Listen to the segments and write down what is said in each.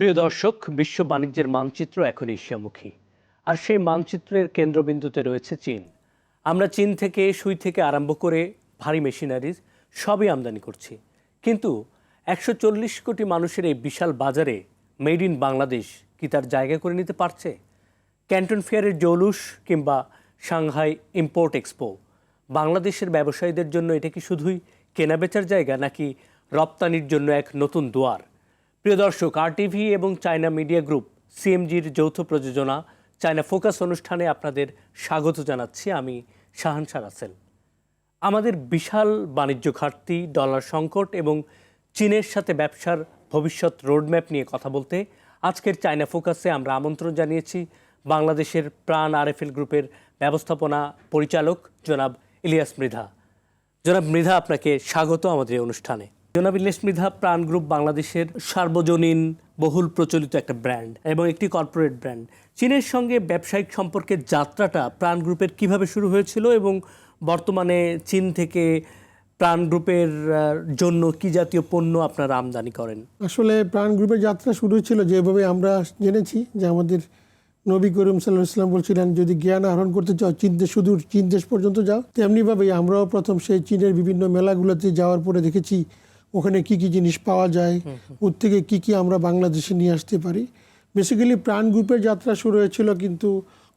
প্রিয় দর্শক, বিশ্ব বাণিজ্যের মানচিত্র এখন এশিয়ামুখী। আর সেই মানচিত্রের কেন্দ্রবিন্দুতে রয়েছে চীন। আমরা চীন থেকে সুই থেকে আরম্ভ করে ভারী মেশিনারিজ সবই আমদানি করছি। কিন্তু একশো চল্লিশ কোটি মানুষের এই বিশাল বাজারে মেড ইন বাংলাদেশ কি তার জায়গা করে নিতে পারছে? ক্যান্টন ফেয়ারের জৌলুস কিংবা সাংহাই ইম্পোর্ট এক্সপো। বাংলাদেশের ব্যবসায়ীদের জন্য এটা কি শুধুই কেনাবেচার জায়গা নাকি রপ্তানির জন্য এক নতুন দুয়ার? প্রিয় দর্শক আরটিভি এবং চায়না মিডিয়া গ্রুপ সিএমজির যৌথ প্রযোজনা চায়না ফোকাস অনুষ্ঠানে আপনাদের স্বাগত জানাচ্ছি আমি শাহানশা রাসেল। আমাদের বিশাল বাণিজ্য ঘাটতি, ডলার সংকট এবং চীনের সাথে ব্যবসার ভবিষ্যৎ রোডম্যাপ নিয়ে কথা বলতে আজকের চায়না ফোকাসে আমরা আমন্ত্রণ জানিয়েছি বাংলাদেশের প্রাণ আরএফএল গ্রুপের ব্যবস্থাপনা পরিচালক জনাব ইলিয়াস মৃধা। জনাব মৃধা, আপনাকে স্বাগত আমাদের অনুষ্ঠানে। জনাব ইলিয়াস মৃধা প্রাণ গ্রুপ বাংলাদেশের সার্বজনীন, বহুল প্রচলিত একটা ব্র্যান্ড এবং একটি কর্পোরেট ব্র্যান্ড। চীনের সঙ্গে ব্যবসায়িক সম্পর্কের যাত্রাটা প্রাণ গ্রুপের কীভাবে শুরু হয়েছিল এবং বর্তমানে চীন থেকে প্রাণ গ্রুপের জন্য কি জাতীয় পণ্য আপনারা আমদানি করেন? আসলে প্রাণ গ্রুপের যাত্রা শুরু ছিল যেভাবে আমরা জেনেছি যে আমাদের নবী করিম সাল্লাহ ইসলাম বলছিলেন, যদি জ্ঞান আহরণ করতে চাও, চীন দেশ সুদূর চীন দেশ পর্যন্ত যাও। তেমনিভাবেই আমরাও প্রথম সেই চীনের বিভিন্ন মেলাগুলোতে যাওয়ার পরে দেখেছি ওখানে কি কি জিনিস পাওয়া যায় ওর থেকে কি কি আমরা বাংলাদেশে নিয়ে আসতে পারি। বেসিক্যালি প্রাণ গ্রুপের যাত্রা শুরু হয়েছিল কিন্তু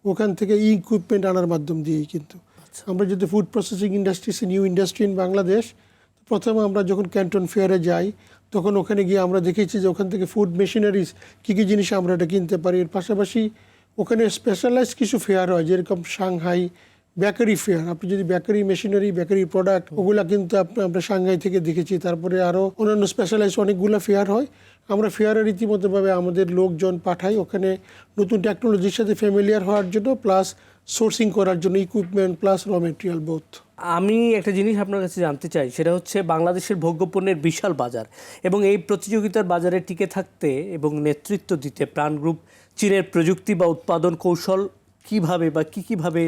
ওখান থেকে ইকুইপমেন্ট আনার মাধ্যম দিয়েই কিন্তু। আমরা যদি food processing industries new industry in Bangladesh প্রথমে আমরা যখন ক্যান্টন ফেয়ারে যাই তখন ওখানে গিয়ে আমরা দেখেছি যে ওখান থেকে ফুড মেশিনারিজ কী কী জিনিস আমরা এটা কিনতে পারি। এর পাশাপাশি ওখানে স্পেশালাইজ কিছু ফেয়ার হয় যেরকম সাংহাই বেকারি ফেয়ার আপনি যদি বেকারি মেশিনারি বেকারি প্রোডাক্ট ওগুলা কিন্তু আমরা সাংহাই থেকে দেখেছি। তারপরে আরও অন্যান্য স্পেশালাইজ অনেকগুলো ফেয়ার হয়। আমরা ফেয়ারের রীতিমতোভাবে আমাদের লোকজন পাঠাই। ওখানে নতুন টেকনোলজির সাথে ফ্যামিলিয়ার হওয়ার জন্য প্লাস সোর্সিং করার জন্য equipment plus raw material both আমি একটা জিনিস আপনার কাছে জানতে চাই, সেটা হচ্ছে বাংলাদেশের ভোগ্যপণ্যের বিশাল বাজার এবং এই প্রতিযোগিতার বাজারে টিকে থাকতে এবং নেতৃত্ব দিতে প্রাণ গ্রুপ চীনের প্রযুক্তি বা উৎপাদন কৌশল কীভাবে বা কি কীভাবে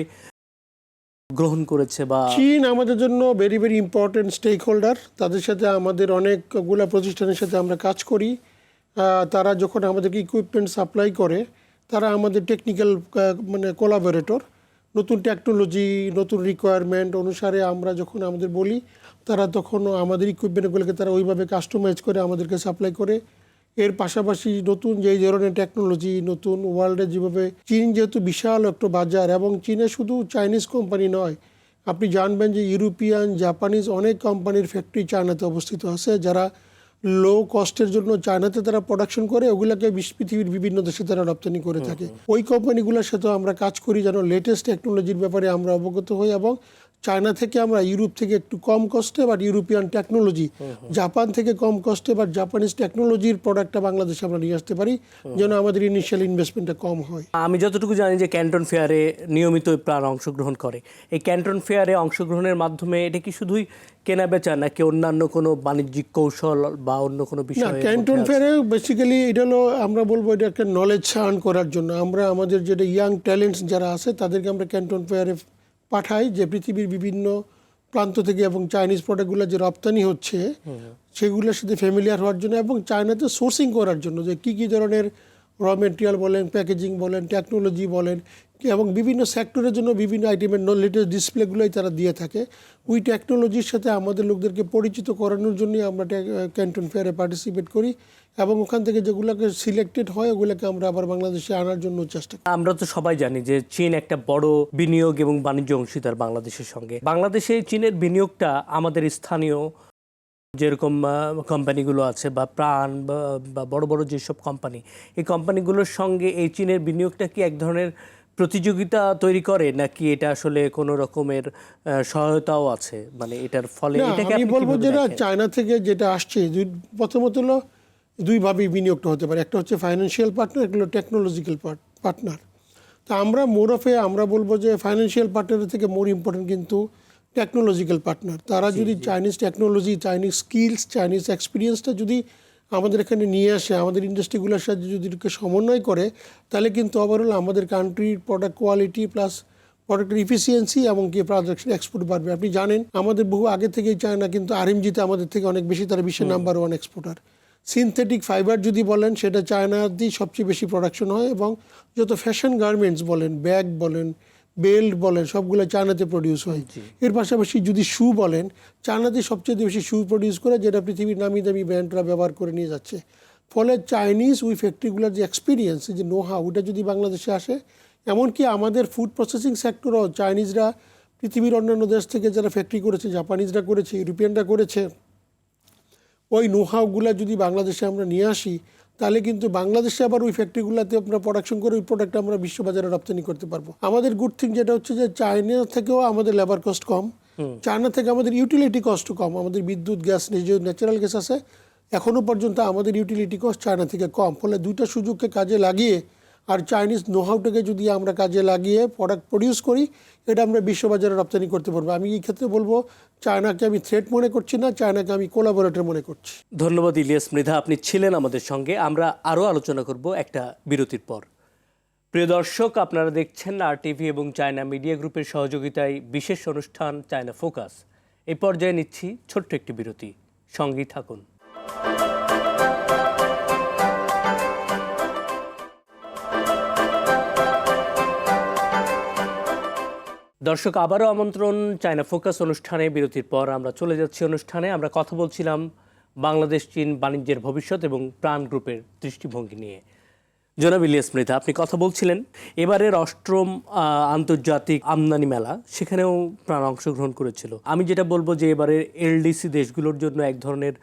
গ্রহণ করেছে বা চীন আমাদের জন্য very very important stakeholder তাদের সাথে আমাদের অনেকগুলো প্রতিষ্ঠানের সাথে আমরা কাজ করি। তারা যখন আমাদেরকে ইকুইপমেন্ট সাপ্লাই করে, তারা আমাদের টেকনিক্যাল মানে কোলাবোরেটর নতুন টেকনোলজি নতুন রিকোয়ারমেন্ট অনুসারে আমরা যখন আমাদের বলি, তারা তখন আমাদের ইকুইপমেন্টগুলোকে তারা ওইভাবে কাস্টমাইজ করে আমাদেরকে সাপ্লাই করে। এর পাশাপাশি নতুন যেই ধরনের টেকনোলজি নতুন ওয়ার্ল্ডে যেভাবে চীন যেহেতু বিশাল একটা বাজার এবং চীনে শুধু চাইনিজ কোম্পানি নয় আপনি জানবেন যে ইউরোপিয়ান জাপানিজ অনেক কোম্পানির ফ্যাক্টরি চায়নাতে অবস্থিত আছে যারা লো কস্টের জন্য চায়নাতে তারা প্রোডাকশন করে ওগুলাকে বিশ্ব পৃথিবীর বিভিন্ন দেশে তারা রপ্তানি করে থাকে। ওই কোম্পানিগুলোর সাথে আমরা কাজ করি যেন লেটেস্ট টেকনোলজির ব্যাপারে আমরা অবগত হই এবং চায়না থেকে আমরা ইউরোপ থেকে একটু কম কস্টে বাট ইউরোপিয়ান টেকনোলজি জাপান থেকে কম কস্টে বাট জাপানিজ টেকনোলজির প্রোডাক্টটা বাংলাদেশে আমরা নিয়ে আসতে পারি যেন আমাদের ইনিশিয়াল ইনভেস্টমেন্টটা কম হয়। আমি যতটুকু জানি যে ক্যান্টন ফেয়ারে নিয়মিত প্রাণ অংশগ্রহণ করে। এই ক্যান্টন ফেয়ারে অংশগ্রহণের মাধ্যমে এটা কি শুধুই কেনা বেচা নাকি অন্যান্য কোনো বাণিজ্যিক কৌশল বা অন্য কোনো বিষয় না ক্যান্টন ফেয়ারে বেসিক্যালি এটা হলো আমরা বলব এটা একটা নলেজ আর্ন করার জন্য। আমরা আমাদের যেটা ইয়াং ট্যালেন্টস যারা আছে তাদেরকে আমরা ক্যান্টন ফেয়ারে পাঠাই যে পৃথিবীর বিভিন্ন প্রান্ত থেকে এবং চাইনিজ প্রোডাক্টগুলো যে রপ্তানি হচ্ছে সেগুলোর সাথে ফ্যামিলিয়ার হওয়ার জন্য এবং চায়নাতে সোর্সিং করার জন্য যে কী কী ধরনের র মেটেরিয়াল বলেন প্যাকেজিং বলেন টেকনোলজি বলেন এবং বিভিন্ন সেক্টরের জন্য বিভিন্ন আইটেমের লেটেস্ট ডিসপ্লেগুলোই তারা দিয়ে থাকে। ওই টেকনোলজির সাথে আমাদের লোকদেরকে পরিচিত করানোর জন্যই আমরা ক্যান্টন ফেয়ারে পার্টিসিপেট করি, এবং ওখান থেকে যেগুলোকে সিলেক্টেড হয়, ওগুলোকে আমরা আবার বাংলাদেশে আনার জন্য চেষ্টা করি। আমরা তো সবাই জানি যে চীন একটা বড় বিনিয়োগ এবং বাণিজ্য অংশীদার বাংলাদেশের সঙ্গে। বাংলাদেশে চীনের বিনিয়োগটা আমাদের স্থানীয় যেরকম কোম্পানিগুলো আছে বা প্রাণ বা বড় বড় যেসব কোম্পানি এই কোম্পানিগুলোর সঙ্গে এই চীনের বিনিয়োগটা কি এক ধরনের প্রতিযোগিতা তৈরি করে নাকি এটা আসলে কোনো রকমের সহায়তাও আছে? মানে এটার ফলে আমি বলব যেটা দেখেন? চায়না থেকে যেটা আসছে দুই- প্রথমত হলো দুইভাবেই বিনিয়োগটা হতে পারে। একটা হচ্ছে ফাইন্যান্সিয়াল পার্টনার একটা হলো টেকনোলজিক্যাল পার্টনার তা আমরা মোর অফে আমরা বলব যে ফাইন্যান্সিয়াল পার্টনারের থেকে মোর ইম্পর্টেন্ট কিন্তু টেকনোলজিক্যাল পার্টনার তারা যদি Chinese technology Chinese skills Chinese এক্সপিরিয়েন্সটা যদি আমাদের এখানে নিয়ে আসে আমাদের ইন্ডাস্ট্রিগুলোর সাথে যদি সমন্বয় করে তাহলে কিন্তু ওভারঅল আমাদের কান্ট্রির প্রোডাক্ট কোয়ালিটি প্লাস প্রোডাক্টের ইফিসিয়েন্সি এবং কি প্রোডাকশন এক্সপোর্ট বাড়বে। আপনি জানেন আমাদের বহু আগে থেকেই চায়না কিন্তু আরএমজিতে আমাদের থেকে অনেক বেশি তারা বিশ্বের number one exporter synthetic fibre যদি বলেন সেটা চায়নাতেই সবচেয়ে বেশি প্রোডাকশন হয় এবং যত ফ্যাশন গার্মেন্টস বলেন ব্যাগ বলেন বেল্ট বলেন সবগুলো চায়নাতে প্রডিউস হয়। এর পাশাপাশি যদি শু বলেন চায়নাতে সবচেয়ে বেশি শু প্রডিউস করে যেটা পৃথিবীর নামি দামি ব্র্যান্ডরা ব্যবহার করে নিয়ে যাচ্ছে। ফলে চাইনিজ ওই ফ্যাক্টরিগুলোর যে এক্সপিরিয়েন্স যে নোহা ওটা যদি বাংলাদেশে আসে এমনকি আমাদের ফুড প্রসেসিং সেক্টরও চাইনিজরা পৃথিবীর অন্যান্য দেশ থেকে যারা ফ্যাক্টরি করেছে জাপানিজরা করেছে ইউরোপিয়ানরা করেছে ওই নোহাউগুলা যদি বাংলাদেশে আমরা নিয়ে আসি তাহলে কিন্তু বাংলাদেশে আবার ওই ফ্যাক্টরিগুলোতে আমরা প্রোডাকশন করে ওই প্রোডাক্ট আমরা বিশ্ববাজারে রপ্তানি করতে পারব। আমাদের গুড থিং যেটা হচ্ছে যে চায়না থেকেও আমাদের লেবার কস্ট কম। চায়না থেকে আমাদের ইউটিলিটি কস্ট কম। আমাদের বিদ্যুৎ গ্যাস নিজে ন্যাচারাল গ্যাস আছে। এখনও পর্যন্ত আমাদের ইউটিলিটি কস্ট চায়না থেকে কম। ফলে দুইটা সুযোগকে কাজে লাগিয়ে আর চাইনিজ নোহাউটাকে যদি আমরা কাজে লাগিয়ে প্রোডাক্ট প্রডিউস করি, এটা আমরা বিশ্ববাজারে রপ্তানি করতে পারব। আমি এই ক্ষেত্রে বলব চায়নাকে আমি থ্রেট মনে করছি না চায়নাকে আমি কোলাবোরেটর মনে করছি। ধন্যবাদ ইলিয়াস মৃধা, আপনি ছিলেন আমাদের সঙ্গে। আমরা আরও আলোচনা করব একটা বিরতির পর। প্রিয় দর্শক, আপনারা দেখছেন আর টিভি এবং চায়না মিডিয়া গ্রুপের সহযোগিতায় বিশেষ অনুষ্ঠান চায়না ফোকাস এই পর্যায়ে নিচ্ছি ছোট্ট একটি বিরতি। সঙ্গেই থাকুন। দর্শক, আবারও আমন্ত্রণ চায়না ফোকাস অনুষ্ঠানে। বিরতির পর আমরা চলে যাচ্ছি অনুষ্ঠানে। আমরা কথা বলছিলাম বাংলাদেশ, চীন বাণিজ্যের ভবিষ্যৎ এবং প্রাণ গ্রুপের দৃষ্টিভঙ্গি নিয়ে। জনাব ইলিয়াস মৃধা, আপনি কথা বলছিলেন। এবারের অষ্টম আন্তর্জাতিক আমদানি মেলা, সেখানেও প্রাণ অংশগ্রহণ করেছিল। আমি যেটা বলব যে এবারের এলডিসি দেশগুলোর জন্য এক ধরনের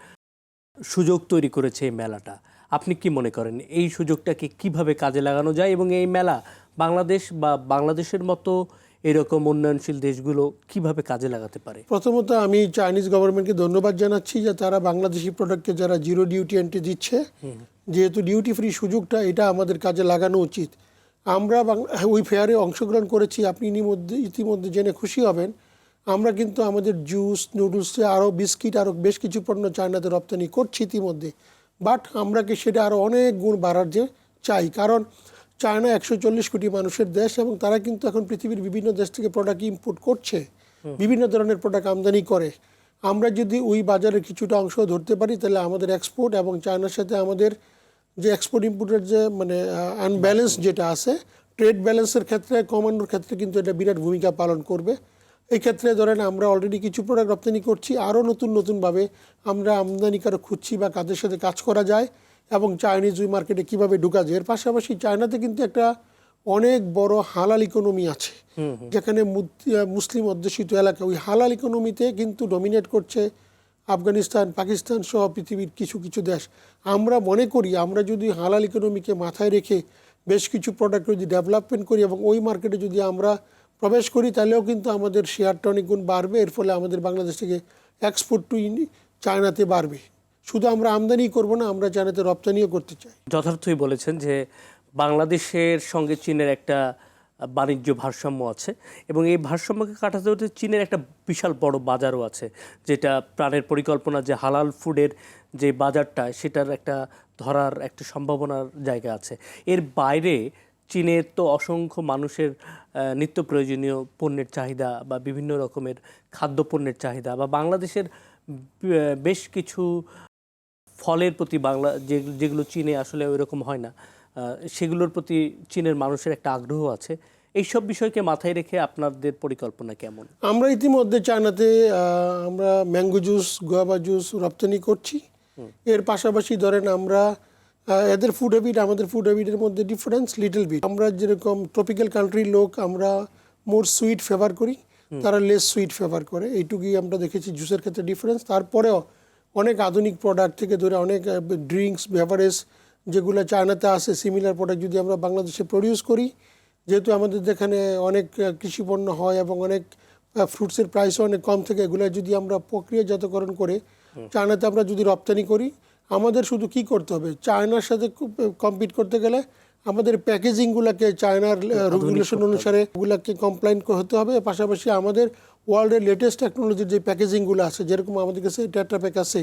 সুযোগ তৈরি করেছে এই মেলাটা। আপনি কি মনে করেন, এই সুযোগটাকে কীভাবে কাজে লাগানো যায় এবং এই মেলা বাংলাদেশ বা বাংলাদেশের মতো এরকম উন্নয়নশীল দেশগুলো কীভাবে কাজে লাগাতে পারে? প্রথমত আমি চাইনিজ গভর্নমেন্টকে ধন্যবাদ জানাচ্ছি যে তারা বাংলাদেশি প্রোডাক্টকে যারা জিরো ডিউটি এন্ট্রি দিচ্ছে যেহেতু ডিউটি ফ্রি সুযোগটা এটা আমাদের কাজে লাগানো উচিত। আমরা ওই ফেয়ারে অংশগ্রহণ করেছি আপনি ইতিমধ্যে ইতিমধ্যে জেনে খুশি হবেন। আমরা কিন্তু আমাদের জুস নুডলস আরও বিস্কিট আরও বেশ কিছু পণ্য চায়নাতে রপ্তানি করছি ইতিমধ্যে। বাট আমরা কি সেটা আরও অনেক গুণ বাড়ার যে চাই। কারণ চায়না একশো চল্লিশ কোটি মানুষের দেশ এবং তারা কিন্তু এখন পৃথিবীর বিভিন্ন দেশ থেকে প্রোডাক্ট ইম্পোর্ট করছে। বিভিন্ন ধরনের প্রোডাক্ট আমদানি করে। আমরা যদি ওই বাজারের কিছুটা অংশ ধরতে পারি তাহলে আমাদের এক্সপোর্ট এবং চায়নার সাথে আমাদের যে এক্সপোর্ট ইম্পোর্টের যে মানে আনব্যালেন্স যেটা আছে ট্রেড ব্যালেন্সের ক্ষেত্রে কমানোর ক্ষেত্রে কিন্তু এটা বিরাট ভূমিকা পালন করবে। এই ক্ষেত্রে ধরেন আমরা অলরেডি কিছু প্রোডাক্ট রপ্তানি করছি আরও নতুন নতুনভাবে আমরা আমদানিকারক খুঁজছি বা কাদের সাথে কাজ করা যায়। এবং চাইনিজ ওই মার্কেটে কীভাবে ঢুকা যায়? এর পাশাপাশি চায়নাতে কিন্তু একটা অনেক বড় হালাল ইকোনমি আছে। যেখানে মুসলিম অধ্যুষিত এলাকা ওই হালাল ইকোনমিতে কিন্তু ডমিনেট করছে আফগানিস্তান পাকিস্তান সহ পৃথিবীর কিছু কিছু দেশ। আমরা মনে করি আমরা যদি হালাল ইকোনমিকে মাথায় রেখে বেশ কিছু প্রোডাক্ট যদি ডেভেলপমেন্ট করি এবং ওই মার্কেটে যদি আমরা প্রবেশ করি তাহলেও কিন্তু আমাদের শেয়ারটা অনেক গুণ বাড়বে। এর ফলে আমাদের বাংলাদেশ থেকে এক্সপোর্ট টু চায়নাতে বাড়বে। শুধু আমরা আমদানি করব না, আমরা চায়নাতে রপ্তানিও করতে চাই। যথার্থই বলেছেন যে বাংলাদেশের সঙ্গে চীনের একটা বাণিজ্য ভারসাম্য আছে এবং এই ভারসাম্যকে কাটাতে হতে চীনের একটা বিশাল বড় বাজারও আছে, যেটা প্রাণের পরিকল্পনা যে হালাল ফুডের যে বাজারটা, সেটার একটা ধরার একটা সম্ভাবনার জায়গা আছে। এর বাইরে চীনের তো অসংখ্য মানুষের নিত্য প্রয়োজনীয় পণ্যের চাহিদা বা বিভিন্ন রকমের খাদ্যপণ্যের চাহিদা বা বাংলাদেশের বেশ কিছু ফলের প্রতি বাংলা যেগুলো চীনে আসলে ওইরকম হয় না সেগুলোর প্রতি চীনের মানুষের একটা আগ্রহ আছে। এইসব বিষয়কে মাথায় রেখে আপনাদের পরিকল্পনা কেমন? আমরা ইতিমধ্যে চায়নাতে আমরা ম্যাঙ্গো জুস গোয়াবা জুস রপ্তানি করছি। এর পাশাপাশি ধরেন আমরা এদের ফুড হ্যাবিট আমাদের ফুড হ্যাবিটের মধ্যে ডিফারেন্স লিটল বিট আমরা যেরকম ট্রপিক্যাল কান্ট্রির লোক আমরা মোর সুইট ফেভার করি। তারা লেস সুইট ফেভার করে। এইটুকুই আমরা দেখেছি জুসের ক্ষেত্রে ডিফারেন্স তারপরেও অনেক আধুনিক প্রোডাক্ট থেকে ধরে অনেক ড্রিঙ্কস বেভারেজ যেগুলো চায়নাতে আসে সিমিলার প্রোডাক্ট যদি আমরা বাংলাদেশে প্রডিউস করি যেহেতু আমাদের এখানে অনেক কৃষিপণ্য হয় এবং অনেক ফ্রুটসের প্রাইসও অনেক কম থেকে এগুলো যদি আমরা প্রক্রিয়াজাতকরণ করে চায়নাতে আমরা যদি রপ্তানি করি আমাদের শুধু কি করতে হবে? চায়নার সাথে কম্পিট করতে গেলে আমাদের প্যাকেজিংগুলোকে চায়নার রেগুলেশন অনুসারে ওগুলোকে কমপ্লাইন হতে হবে। পাশাপাশি আমাদের ওয়ার্ল্ডের লেটেস্ট টেকনোলজির যে প্যাকেজিংগুলো আছে যেরকম আমাদের কাছে টেট্রাপ্যাক আছে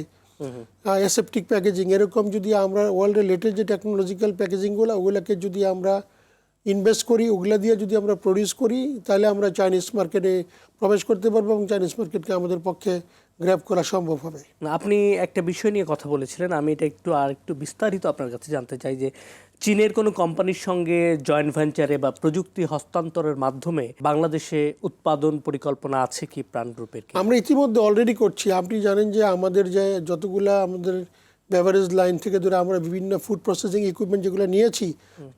অ্যাসেপ্টিক প্যাকেজিং এরকম যদি আমরা ওয়ার্ল্ডের লেটেস্ট যে টেকনোলজিক্যাল প্যাকেজিংগুলো ওগুলোকে যদি আমরা ইনভেস্ট করি ওগুলা দিয়ে যদি আমরা প্রডিউস করি তাহলে আমরা চাইনিজ মার্কেটে প্রবেশ করতে পারব এবং চাইনিজ মার্কেটকে আমাদের পক্ষে গ্র্যাব করা সম্ভব হবে। না, আপনি একটা বিষয় নিয়ে কথা বলেছিলেন আমি এটা একটু আর একটু বিস্তারিত আপনার কাছে জানতে চাই যে চীনের কোনো কোম্পানির সঙ্গে জয়েন্ট ভেঞ্চারে বা প্রযুক্তি হস্তান্তরের মাধ্যমে বাংলাদেশে উৎপাদন পরিকল্পনা আছে কি প্রাণ গ্রুপের আমরা ইতিমধ্যে অলরেডি করছি। আপনি জানেন যে আমাদের যে যতগুলা আমাদের বেভারেজ লাইন থেকে ধরে আমরা বিভিন্ন ফুড প্রসেসিং ইকুইপমেন্ট যেগুলো নিয়েছি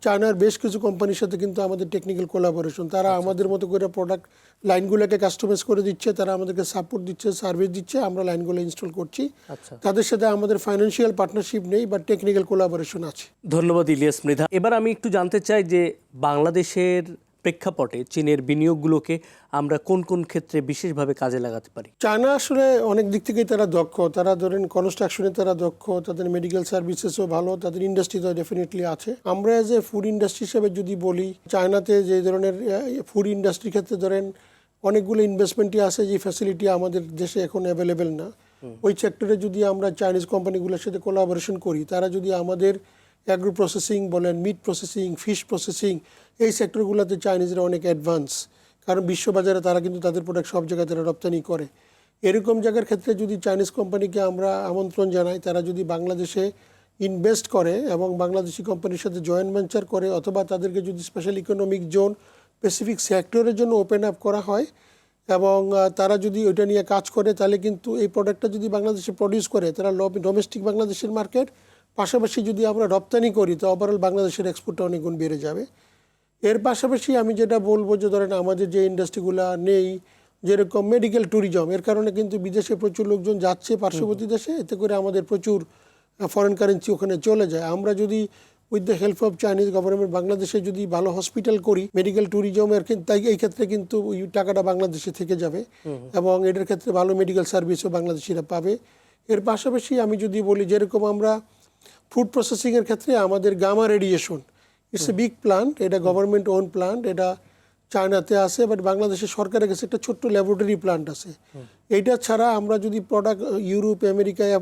চায়নার বেশ কিছু কোম্পানির সাথে কিন্তু আমাদের টেকনিক্যাল কোলাবোরেশন তারা আমাদের মতো করে প্রোডাক্ট লাইনগুলোকে কাস্টমাইজ করে দিচ্ছে তারা আমাদেরকে সাপোর্ট দিচ্ছে সার্ভিস দিচ্ছে আমরা লাইনগুলো ইনস্টল করছি। আচ্ছা। তাদের সাথে আমাদের ফাইন্যান্সিয়াল পার্টনারশিপ নেই বা টেকনিক্যাল কোলাবোরেশন আছে। ধন্যবাদ ইলিয়াস মৃধা। এবার আমি একটু জানতে চাই যে বাংলাদেশের প্রেক্ষাপটে চীনের বিনিয়োগগুলোকে আমরা কোন কোন ক্ষেত্রে বিশেষভাবে কাজে লাগাতে পারি? চায়না আসলে অনেক দিক থেকেই তারা দক্ষ। তারা ধরেন কনস্ট্রাকশনে তারা দক্ষ তাদের মেডিকেল সার্ভিসেসও ভালো তাদের ইন্ডাস্ট্রিতে ডেফিনেটলি আছে। আমরা এজ এ ফুড ইন্ডাস্ট্রি হিসেবে যদি বলি চায়নাতে যে ধরনের ফুড ইন্ডাস্ট্রির ক্ষেত্রে ধরেন অনেকগুলো ইনভেস্টমেন্টই আছে যে ফ্যাসিলিটি আমাদের দেশে এখন অ্যাভেলেবেল না। ওই সেক্টরে যদি আমরা চাইনিজ কোম্পানিগুলোর সাথে কোলাবোরেশন করি তারা যদি আমাদের অ্যাগ্রো প্রসেসিং বলেন মিট প্রসেসিং ফিশ প্রসেসিং এই সেক্টরগুলোতে চাইনিজরা অনেক অ্যাডভান্স কারণ বিশ্ববাজারে তারা কিন্তু তাদের প্রোডাক্ট সব জায়গায় তারা রপ্তানি করে। এরকম জায়গার ক্ষেত্রে যদি চাইনিজ কোম্পানিকে আমরা আমন্ত্রণ জানাই, তারা যদি বাংলাদেশে ইনভেস্ট করে এবং বাংলাদেশি কোম্পানির সাথে জয়েন্ট ভেঞ্চার করে, অথবা তাদেরকে যদি স্পেশাল ইকোনমিক জোন স্পেসিফিক সেক্টরের জন্য ওপেন আপ করা হয়, এবং তারা যদি ওইটা নিয়ে কাজ করে, তাহলে কিন্তু এই প্রোডাক্টটা যদি বাংলাদেশে প্রডিউস করে, তারা ডোমেস্টিক বাংলাদেশের মার্কেট পাশাপাশি যদি আমরা রপ্তানি করি তো ওভারঅল বাংলাদেশের এক্সপোর্টটা অনেক গুণ বেড়ে যাবে। এর পাশাপাশি আমি যেটা বলব যে ধরেন আমাদের যে ইন্ডাস্ট্রিগুলো নেই যেরকম মেডিকেল ট্যুরিজম এর কারণে কিন্তু বিদেশে প্রচুর লোকজন যাচ্ছে পার্শ্ববর্তী দেশে এতে করে আমাদের প্রচুর ফরেন কারেন্সি ওখানে চলে যায়। আমরা যদি with the help of Chinese government বাংলাদেশে যদি ভালো হসপিটাল করি মেডিকেল ট্যুরিজমের তাই এই ক্ষেত্রে কিন্তু ওই টাকাটা বাংলাদেশে থেকে যাবে। এবং এটার ক্ষেত্রে ভালো মেডিকেল সার্ভিসও বাংলাদেশিরা পাবে। এর পাশাপাশি আমি যদি বলি যেরকম আমরা ফুড প্রসেসিংয়ের ক্ষেত্রে আমাদের gamma radiation it's a big plant এটা গভর্নমেন্ট ওন প্লান্ট এটা চায়নাতে আছে বাট বাংলাদেশের সরকারের কাছে একটা ছোট্ট ল্যাবরেটরি প্লান্ট আছে। এইটা ছাড়া আমরা যদি প্রোডাক্ট ইউরোপ আমেরিকায়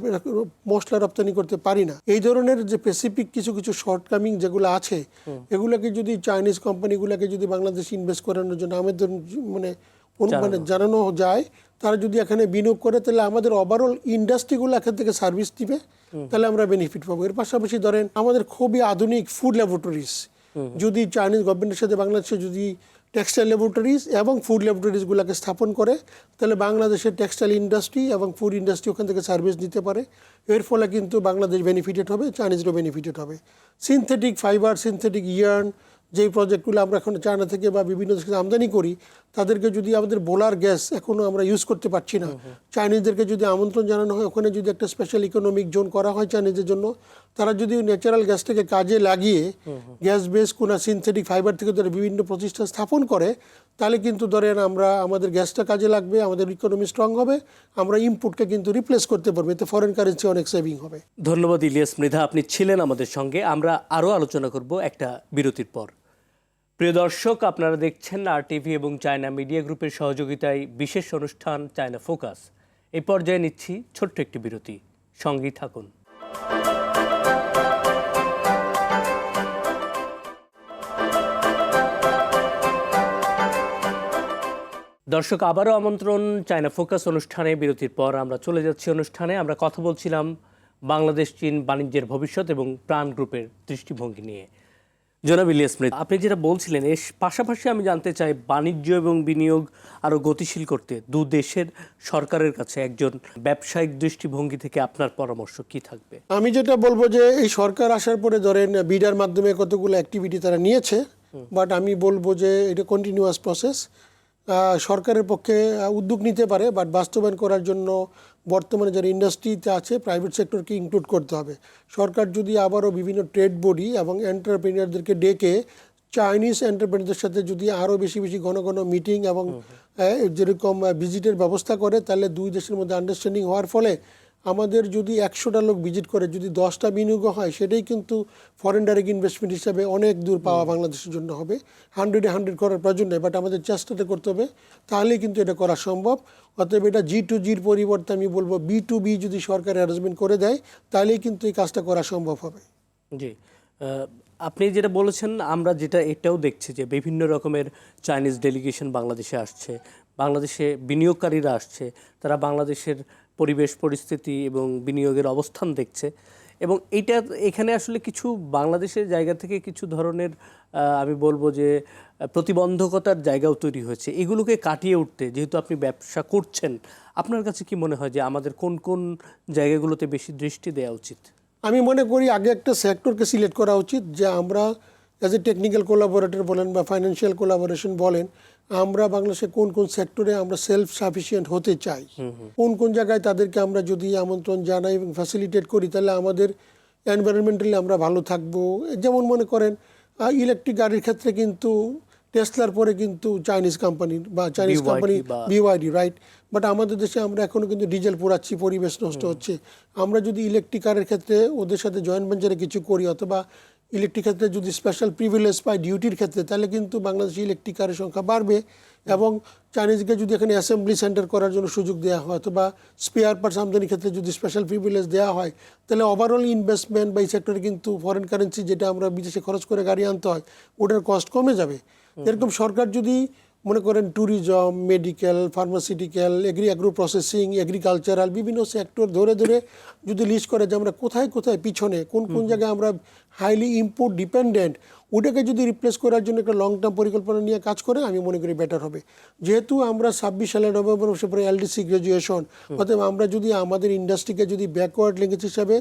মশলা রপ্তানি করতে পারি না এই ধরনের যে স্পেসিফিক কিছু কিছু শর্টকামিং যেগুলো আছে এগুলোকে যদি চাইনিজ কোম্পানিগুলোকে যদি বাংলাদেশ ইনভেস্ট করানোর জন্য আমাদের মানে মানে জানানো। যায় তারা যদি এখানে বিনিয়োগ করে তাহলে আমাদের ওভারঅল ইন্ডাস্ট্রিগুলো এখান থেকে সার্ভিস দিবে। তাহলে আমরা বেনিফিট পাবো। এর পাশাপাশি ধরেন আমাদের খুবই আধুনিক ফুড ল্যাবরেটরিজ যদি চাইনিজ গভর্নমেন্টের সাথে বাংলাদেশে যদি টেক্সটাইল ল্যাবরেটরিজ এবং ফুড ল্যাবরেটরিজগুলোকে স্থাপন করে তাহলে বাংলাদেশের টেক্সটাইল ইন্ডাস্ট্রি এবং ফুড ইন্ডাস্ট্রি ওখান থেকে সার্ভিস দিতে পারে। এর ফলে কিন্তু বাংলাদেশ বেনিফিটেড হবে চাইনিজরও বেনিফিটেড হবে। সিনথেটিক ফাইবার সিনথেটিক ইয়ার্ন যেই প্রজেক্টগুলো আমরা এখন চায়না থেকে বা বিভিন্ন দেশ থেকে আমদানি করি তাদেরকে যদি আমাদের বোলার গ্যাস এখনও আমরা ইউজ করতে পারছি না। চাইনিজদেরকে যদি আমন্ত্রণ জানানো হয় ওখানে যদি একটা স্পেশাল ইকোনমিক জোন করা হয় চাইনিজের জন্য তারা যদি ন্যাচারাল গ্যাসটাকে কাজে লাগিয়ে গ্যাস বেস কোনো সিনথেটিক ফাইবার থেকে ধরে বিভিন্ন প্রতিষ্ঠান স্থাপন করে তাহলে কিন্তু ধরেন আমরা আমাদের গ্যাসটা কাজে লাগবে আমাদের ইকোনমি স্ট্রং হবে আমরা ইনপুটকে কিন্তু রিপ্লেস করতে পারব এতে ফরেন কারেন্সি অনেক সেভিং হবে। ধন্যবাদ ইলিয়াস মৃধা আপনি ছিলেন আমাদের সঙ্গে আমরা আরও আলোচনা করব একটা বিরতির পর। প্রিয় দর্শক, আপনারা দেখছেন আর টিভি এবং চায়না মিডিয়া গ্রুপের সহযোগিতায় বিশেষ অনুষ্ঠান চায়না ফোকাস এই পর্যায়ে নিচ্ছি ছোট্ট একটি বিরতি। সঙ্গেই থাকুন। দর্শক, আবারও আমন্ত্রণ চায়না ফোকাস অনুষ্ঠানে। বিরতির পর আমরা চলে যাচ্ছি অনুষ্ঠানে। আমরা কথা বলছিলাম বাংলাদেশ চীন বাণিজ্যের ভবিষ্যৎ এবং প্রাণ গ্রুপের দৃষ্টিভঙ্গি নিয়ে। জনাব ইলিয়াস স্মৃত আপনি যেটা বলছিলেন এর পাশাপাশি আমি জানতে চাই বাণিজ্য এবং বিনিয়োগ আরও গতিশীল করতে দু দেশের সরকারের কাছে একজন ব্যবসায়িক দৃষ্টিভঙ্গি থেকে আপনার পরামর্শ কি থাকবে? আমি যেটা বলব যে এই সরকার আসার পরে ধরেন বিডার মাধ্যমে কতগুলো অ্যাক্টিভিটি তারা নিয়েছে বাট আমি বলব যে এটা কন্টিনিউয়াস প্রসেস সরকারের পক্ষে উদ্যোগ নিতে পারে বাট বাস্তবায়ন করার জন্য বর্তমানে যারা ইন্ডাস্ট্রিতে আছে প্রাইভেট সেক্টরকে ইনক্লুড করতে হবে। সরকার যদি আবারও বিভিন্ন ট্রেড বডি এবং এন্টারপ্রেনিয়ারদেরকে ডেকে চাইনিজ এন্টারপ্রেনিয়ারদের সাথে যদি আরও বেশি বেশি ঘন ঘন মিটিং এবং যেরকম ভিজিটের ব্যবস্থা করে তাহলে দুই দেশের মধ্যে আন্ডারস্ট্যান্ডিং হওয়ার ফলে আমাদের যদি একশোটা লোক ভিজিট করে যদি দশটা বিনিয়োগ হয় সেটাই কিন্তু ফরেন ডাইরেক্ট ইনভেস্টমেন্ট হিসাবে অনেক দূর পাওয়া বাংলাদেশের জন্য হবে। হান্ড্রেডে হান্ড্রেড করার প্রয়োজন নেই বাট আমাদের চেষ্টাটা করতে হবে তাহলেই কিন্তু এটা করা সম্ভব। অতএব এটা জি টু জির পরিবর্তে আমি বলব বি টু বি যদি সরকার অ্যারেঞ্জমেন্ট করে দেয় তাহলেই কিন্তু এই কাজটা করা সম্ভব হবে। জি। আপনি যেটা বলেছেন আমরা যেটা এটাও দেখছি যে বিভিন্ন রকমের চাইনিজ ডেলিগেশন বাংলাদেশে আসছে। বাংলাদেশে বিনিয়োগকারীরা আসছে, তারা বাংলাদেশের পরিবেশ, পরিস্থিতি এবং বিনিয়োগের অবস্থান দেখছে। এবং এটা এখানে আসলে কিছু বাংলাদেশের জায়গা থেকে কিছু ধরনের আমি বলব যে, প্রতিবন্ধকতার জায়গাও তৈরি হয়েছে। এগুলোকে কাটিয়ে উঠতে যেহেতু আপনি ব্যবসা করছেন, আপনার কাছে কি মনে হয় যে আমাদের কোন কোন জায়গাগুলোতে বেশি দৃষ্টি দেওয়া উচিত? আমি মনে করি আগে একটা সেক্টরকে সিলেক্ট করা উচিত, যে আমরা অ্যাজ এ টেকনিক্যাল কোলাবোরেটর বলেন বা ফাইন্যান্সিয়াল কোলাবোরেশন বলেন আমরা বাংলাদেশে কোন কোন সেক্টরে আমরা সেলফ সাফিসিয়েন্ট হতে চাই? কোন কোন জায়গায় তাদেরকে আমরা যদি আমন্ত্রণ জানাই এবং ফ্যাসিলিটেট করি তাহলে আমাদের এনভায়রনমেন্টালি আমরা ভালো থাকব। যেমন মনে করেন ইলেকট্রিক গাড়ির ক্ষেত্রে কিন্তু টেসলার পরে কিন্তু চাইনিজ কোম্পানির বা Chinese company BYD right but আমাদের দেশে আমরা এখনও কিন্তু ডিজেল পোড়াচ্ছি পরিবেশ নষ্ট হচ্ছে। আমরা যদি ইলেকট্রিক কারের ক্ষেত্রে ওদের সাথে জয়েন্ট ভেঞ্চারে কিছু করি অথবা ইলেকট্রিক ক্ষেত্রে যদি স্পেশাল প্রিভিলেজ পায় ডিউটির ক্ষেত্রে তাহলে কিন্তু বাংলাদেশে ইলেকট্রিক কারের সংখ্যা বাড়বে এবং চাইনিজকে যদি এখানে অ্যাসেম্বলি সেন্টার করার জন্য সুযোগ দেওয়া হয় অথবা স্পেয়ার পার্টস আমদানির ক্ষেত্রে যদি স্পেশাল প্রিভিলেজ দেওয়া হয় তাহলে ওভারঅল ইনভেস্টমেন্ট বা এই সেক্টরে কিন্তু ফরেন কারেন্সি যেটা আমরা বিদেশে খরচ করে গাড়ি আনতে হয় ওটার কস্ট কমে যাবে। এরকম সরকার যদি মনে করেন tourism medical pharmaceutical agri agro processing agricultural বিভিন্ন সেক্টর ধরে ধরে যদি লিস্ট করে যে আমরা কোথায় কোথায় পিছনে কোন কোন জায়গায় আমরা হাইলি ইম্পোর্ট ডিপেন্ডেন্ট ওটাকে যদি রিপ্লেস করার জন্য একটা লং টার্ম পরিকল্পনা নিয়ে কাজ করে আমি মনে করি বেটার হবে। যেহেতু আমরা ছাব্বিশ সালে নভেম্বর মাসে পরে এলডিসি গ্রাজুয়েশন অতএব আমরা যদি আমাদের ইন্ডাস্ট্রিকে যদি ব্যাকওয়ার্ড লিঙ্কেজ হিসাবে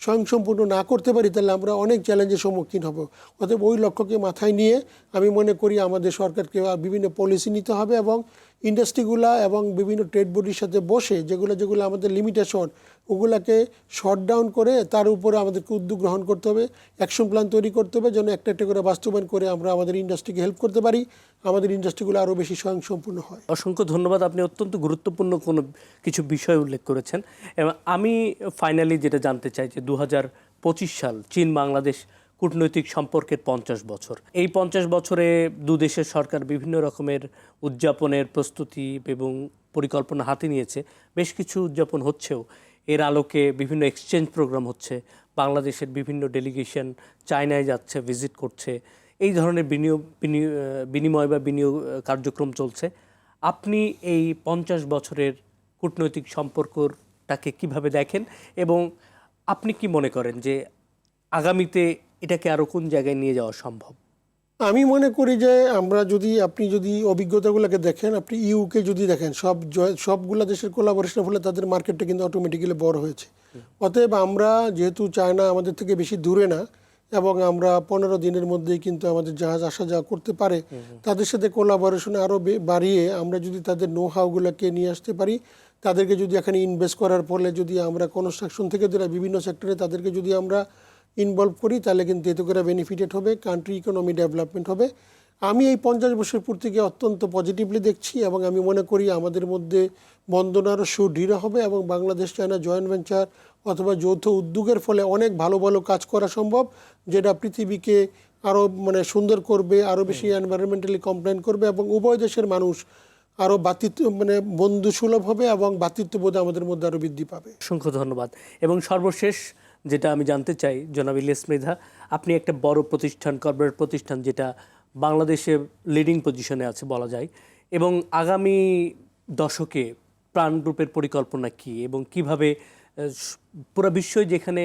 স্বয়ংসম্পূর্ণ না করতে পারি, তাহলে আমরা অনেক চ্যালেঞ্জের সম্মুখীন হব। অতএব ওই লক্ষ্যকে মাথায় নিয়ে আমি মনে করি আমাদের সরকারকে বিভিন্ন পলিসি নিতে হবে এবং ইন্ডাস্ট্রিগুলা এবং বিভিন্ন ট্রেড বডির সাথে বসে যেগুলো যেগুলো আমাদের লিমিটেশন ওগুলাকে শর্ট ডাউন করে তার উপরে আমাদেরকে উদ্যোগ গ্রহণ করতে হবে অ্যাকশন প্ল্যান তৈরি করতে হবে যেন একটা একটা করে বাস্তবায়ন করে আমরা আমাদের ইন্ডাস্ট্রিকে হেল্প করতে পারি, আমাদের ইন্ডাস্ট্রিগুলো আরও বেশি স্বয়ংসম্পূর্ণ হয়। অসংখ্য ধন্যবাদ, আপনি অত্যন্ত গুরুত্বপূর্ণ কোনো কিছু বিষয় উল্লেখ করেছেন। এবং আমি ফাইনালি যেটা জানতে চাই যে দু সাল চীন বাংলাদেশ কূটনৈতিক সম্পর্কের পঞ্চাশ বছর। এই পঞ্চাশ বছরে দু দেশের সরকার বিভিন্ন রকমের উদযাপনের প্রস্তুতি এবং পরিকল্পনা হাতে নিয়েছে। বেশ কিছু উদযাপন হচ্ছেও। এর আলোকে বিভিন্ন এক্সচেঞ্জ প্রোগ্রাম হচ্ছে। বাংলাদেশের বিভিন্ন ডেলিগেশন চায়নায় যাচ্ছে ভিজিট করছে। এই ধরনের বিনিয়োগ বিনিময় বা বিনিয়োগ কার্যক্রম চলছে। আপনি এই পঞ্চাশ বছরের কূটনৈতিক সম্পর্কটাকে কীভাবে দেখেন এবং আপনি কি মনে করেন যে আগামীতে এটাকে আরও কোন জায়গায় নিয়ে যাওয়া সম্ভব? আমি মনে করি যে আমরা যদি আপনি যদি অভিজ্ঞতাগুলোকে দেখেন আপনি ইউকে যদি দেখেন সব সবগুলা দেশের কোলাবোরেশনের ফলে তাদের মার্কেটটা কিন্তু অটোমেটিক্যালি বড় হয়েছে। অতএব আমরা যেহেতু চায়না আমাদের থেকে বেশি দূরে না এবং আমরা পনেরো দিনের মধ্যেই কিন্তু আমাদের জাহাজ আসা যাওয়া করতে পারে তাদের সাথে কোলাবোরেশন আরও বাড়িয়ে আমরা যদি তাদের নো হাউগুলোকে নিয়ে আসতে পারি তাদেরকে যদি এখানে ইনভেস্ট করার ফলে যদি আমরা কনস্ট্রাকশন থেকে বিভিন্ন সেক্টরে তাদেরকে যদি আমরা ইনভলভ করি তাহলে কিন্তু এতে করে বেনিফিটেড হবে কান্ট্রি ইকোনমি ডেভেলপমেন্ট হবে। আমি এই পঞ্চাশ বছর পূর্তিকে অত্যন্ত পজিটিভলি দেখছি এবং আমি মনে করি আমাদের মধ্যে বন্ধন আরও সুদৃঢ় হবে এবং বাংলাদেশ চায়না জয়েন্ট ভেঞ্চার অথবা যৌথ উদ্যোগের ফলে অনেক ভালো ভালো কাজ করা সম্ভব যেটা পৃথিবীকে আরও মানে সুন্দর করবে আরও বেশি এনভায়রনমেন্টালি কমপ্লেন করবে এবং উভয় দেশের মানুষ আরও বাতিত্ব মানে বন্ধু সুলভ হবে এবং বাতিত্ববোধ আমাদের মধ্যে আরও বৃদ্ধি পাবে। অসংখ্য ধন্যবাদ। এবং সর্বশেষ যেটা আমি জানতে চাই, জনাব ইলিয়াস মৃধা, আপনি একটা বড় প্রতিষ্ঠান, কর্পোরেট প্রতিষ্ঠান যেটা বাংলাদেশে লিডিং পজিশনে আছে বলা যায়, এবং আগামী দশকে প্রাণ গ্রুপের পরিকল্পনা কি এবং কীভাবে পুরো বিশ্বই যেখানে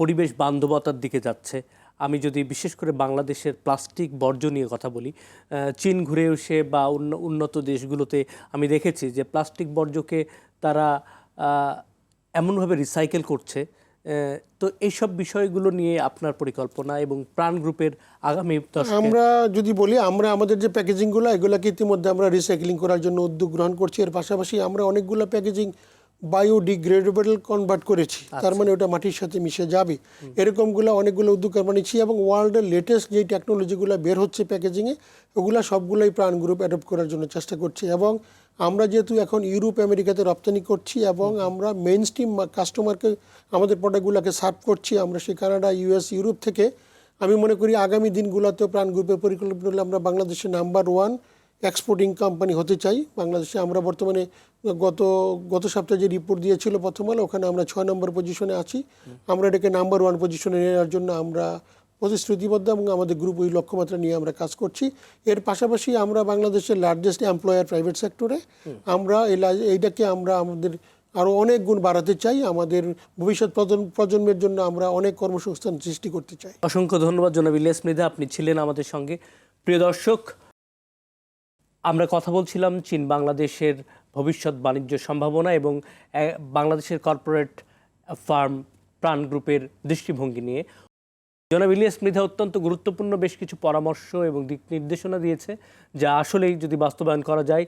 পরিবেশ বান্ধবতার দিকে যাচ্ছে, আমি যদি বিশেষ করে বাংলাদেশের প্লাস্টিক বর্জ্য নিয়ে কথা বলি চীন ঘুরে এসে বা উন্ন- উন্নত দেশগুলোতে আমি দেখেছি যে প্লাস্টিক বর্জ্যকে তারা এমনভাবে রিসাইকেল করছে তো এইসব বিষয়গুলো নিয়ে আপনার পরিকল্পনা এবং প্রাণ গ্রুপের আগামী আমরা যদি বলি আমরা আমাদের যে প্যাকেজিংগুলো এগুলোকে ইতিমধ্যে আমরা রিসাইক্লিং করার জন্য উদ্যোগ গ্রহণ করছি। এর পাশাপাশি আমরা অনেকগুলো প্যাকেজিং বায়োডিগ্রেডেবল কনভার্ট করেছি। তার মানে ওটা মাটির সাথে মিশে যাবে। এরকমগুলো অনেকগুলো উদ্যোগ আমরা নিচ্ছি এবং ওয়ার্ল্ডের লেটেস্ট যেই টেকনোলজিগুলো বের হচ্ছে প্যাকেজিংয়ে ওগুলো সবগুলোই প্রাণ গ্রুপ অ্যাডপ্ট করার জন্য চেষ্টা করছি এবং আমরা যেহেতু এখন ইউরোপ আমেরিকাতে রপ্তানি করছি এবং আমরা মেন স্ট্রিম কাস্টমারকে আমাদের প্রোডাক্টগুলোকে সার্ভ করছি আমরা সেই কানাডা ইউএস ইউরোপ থেকে। আমি মনে করি আগামী দিনগুলোতেও প্রাণ গ্রুপের পরিকল্পনা হলে আমরা বাংলাদেশের নাম্বার ওয়ান এক্সপোর্টিং কোম্পানি হতে চাই। বাংলাদেশে আমরা বর্তমানে গত গত সপ্তাহে যে রিপোর্ট দিয়েছিল প্রথম আলো ওখানে আমরা ছয় নম্বর পজিশনে আছি। আমরা এটাকে নাম্বার ওয়ান পজিশনে নেওয়ার জন্য আমরা প্রতিশ্রুতিবদ্ধ এবং আমাদের গ্রুপ ওই লক্ষ্যমাত্রা নিয়ে আমরা কাজ করছি। এর পাশাপাশি আমরা বাংলাদেশের লার্জেস্ট এমপ্লয়ার প্রাইভেট সেক্টরে আমরা এই এইটাকে আমরা আমাদের আরও অনেক গুণ বাড়াতে চাই। আমাদের ভবিষ্যৎ প্রজন্ম- প্রজন্মের জন্য আমরা অনেক কর্মসংস্থান সৃষ্টি করতে চাই। অসংখ্য ধন্যবাদ জনাব ইলিয়াস মৃধা। আপনি ছিলেন আমাদের সঙ্গে। প্রিয় দর্শক আমরা কথা বলছিলাম চীন বাংলাদেশের ভবিষ্যৎ বাণিজ্য সম্ভাবনা এবং বাংলাদেশের কর্পোরেট ফার্ম প্রাণ গ্রুপের দৃষ্টিভঙ্গি নিয়ে। জনাব ইলিয়াস মৃধা অত্যন্ত গুরুত্বপূর্ণ বেশ কিছু পরামর্শ এবং দিক নির্দেশনা দিয়েছে, যা আসলেই যদি বাস্তবায়ন করা যায়,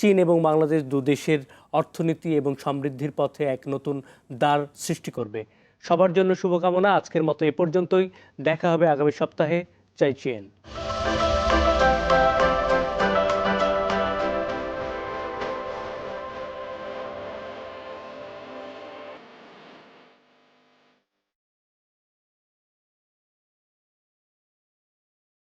চীন এবং বাংলাদেশ দু দেশের অর্থনীতি এবং সমৃদ্ধির পথে এক নতুন দ্বার সৃষ্টি করবে। সবার জন্য শুভকামনা, আজকের মতো এ পর্যন্তই। দেখা হবে আগামী সপ্তাহে। চাই চেন।